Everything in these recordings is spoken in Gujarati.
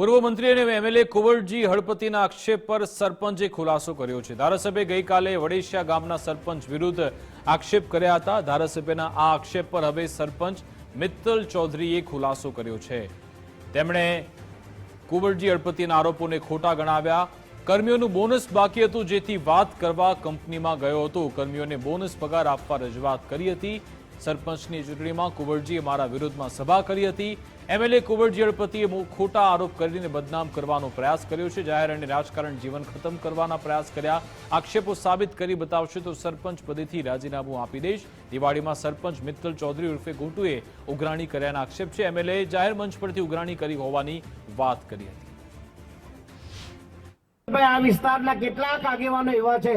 પૂર્વ મંત્રી અને એમએલએ કુંવરજી હળપતિના આક્ષેપ પર સરપંચે ખુલાસો કર્યો છે. ધારાસભ્ય ગઈકાલે વડેશિયા ગામના સરપંચ વિરુદ્ધ આક્ષેપ કર્યા હતા. ધારાસભ્યના આ આક્ષેપ પર હવે સરપંચ મિત્તલ ચૌધરીએ ખુલાસો કર્યો છે. તેમણે કુંવરજી હળપતિના આરોપોને ખોટા ગણાવ્યા. કર્મીઓનું બોનસ બાકી હતું, જેથી વાત કરવા કંપનીમાં ગયો હતો. કર્મીઓને બોનસ પગાર આપવા રજૂઆત કરી હતી. સરપંચની ચૂંટણીમાં કુંવરજીએ મારા વિરોધમાં સભા કરી હતી. એમએલએ કુંવરજી હળપતિએ ખોટા આરોપ કરીને બદનામ કરવાનો પ્રયાસ કર્યો છે. જાહેર અને રાજકારણ જીવન ખતમ કરવાના પ્રયાસ કર્યા. આક્ષેપો સાબિત કરી બતાવશે તો સરપંચ પદેથી રાજીનામું આપી દઈશ. દિવાળીમાં સરપંચ મિત્તલ ચૌધરી ઉર્ફે ગોટુએ ઉઘરાણી કર્યાના આક્ષેપ છે. એમએલએ જાહેર મંચ પરથી ઉઘરાણી કરી હોવાની વાત કરી હતી. આ વિસ્તારના કેટલાક આગેવાનો એવા છે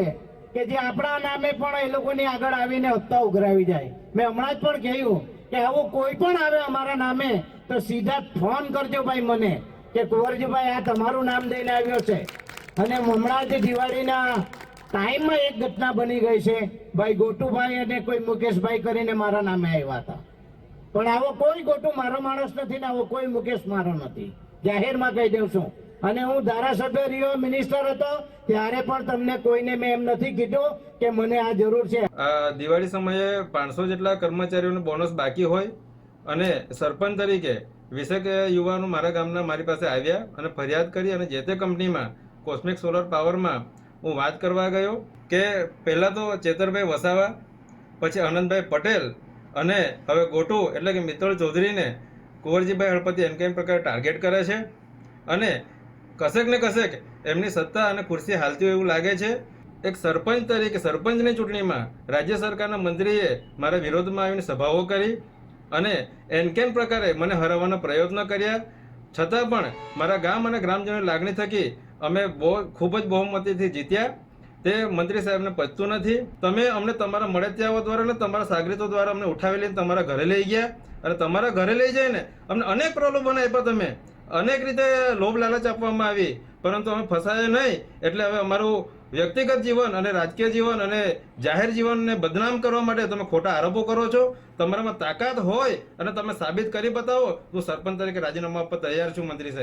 કે જે આપણા નામે પણ એ લોકોની આગળ આવીને હપ્તા ઉઘરાવી જાય. મેં હમણાં જ પણ કહ્યું કે આવું કોઈ પણ આવે અમારા નામે, તો સીધા ફોન કરજો ભાઈ મને કે કુંવરજીભાઈ, આ તમારું નામ દઈને આવ્યો છે. અને હમણાં જ દિવાળીના ટાઈમમાં એક ઘટના બની ગઈ છે. ભાઈ ગોટુભાઈ અને કોઈ મુકેશભાઈ કરીને મારા નામે આવ્યા હતા. પણ આવો કોઈ ગોટું મારો માણસ નથી ને આવો કોઈ મુકેશ મારો નથી. જાહેરમાં કહી દઉં છું. અને હું ધારાસભ્ય રહ્યો મિનિસ્ટર હતો, ત્યારે પણ તમને કોઈને મેં એમ નથી કીધું કે મને આ જરૂર છે. દિવાળી સમયે પાંચસો જેટલા કર્મચારીઓનું બોનસ બાકી હોય અને સરપંચ તરીકે વીસેક યુવાનો મારા ગામના મારી પાસે આવ્યા અને ફરિયાદ કરી અને જે તે કંપનીમાં કોસ્મિક સોલર પાવરમાં હું વાત કરવા ગયો કે પહેલાં તો ચેતરભાઈ વસાવા, પછી આનંદભાઈ પટેલ અને હવે ગોટુ એટલે કે મિત્તલ ચૌધરીને કુંવરજીભાઈ હળપતિ એમ કેમ પ્રકારે ટાર્ગેટ કરે છે. અને કશેક ને કશેક એમની સત્તા અને ખુરશી હાલતી હોય એવું લાગે છે? એક સરપંચ તરીકે, સરપંચની ચૂંટણીમાં રાજ્ય સરકારના મંત્રીએ મારા વિરોધમાં આવીને સભાઓ કરી અને એન કેમ પ્રકારે મને હરાવવાના પ્રયત્ન કર્યા. છતાં પણ મારા ગામ અને ગ્રામજનોની લાગણી થકી અમે બહુ, ખૂબ જ બહુમતીથી જીત્યા. તે મંત્રી સાહેબને પચતું નથી. તમે અમને તમારા મળતિયાઓ દ્વારા અને તમારા સાગરીતો દ્વારા અમને ઉઠાવી લઈને તમારા ઘરે લઈ ગયા. અને તમારા ઘરે લઈ જઈને અમને અનેક પ્રલોભન આપ્યા તમે. અનેક રીતે લોભ લાલચ આપવામાં આવી, પરંતુ અમે ફસાયા નહીં. એટલે હવે અમારું વ્યક્તિગત જીવન અને રાજકીય જીવન અને જાહેર જીવનને બદનામ કરવા માટે તમે ખોટા આરોપો કરો છો. તમારામાં તાકાત હોય અને તમે સાબિત કરી બતાવો. તો સરપંચ તરીકે રાજીનામું આપવા તૈયાર છું, મંત્રી સાહેબ.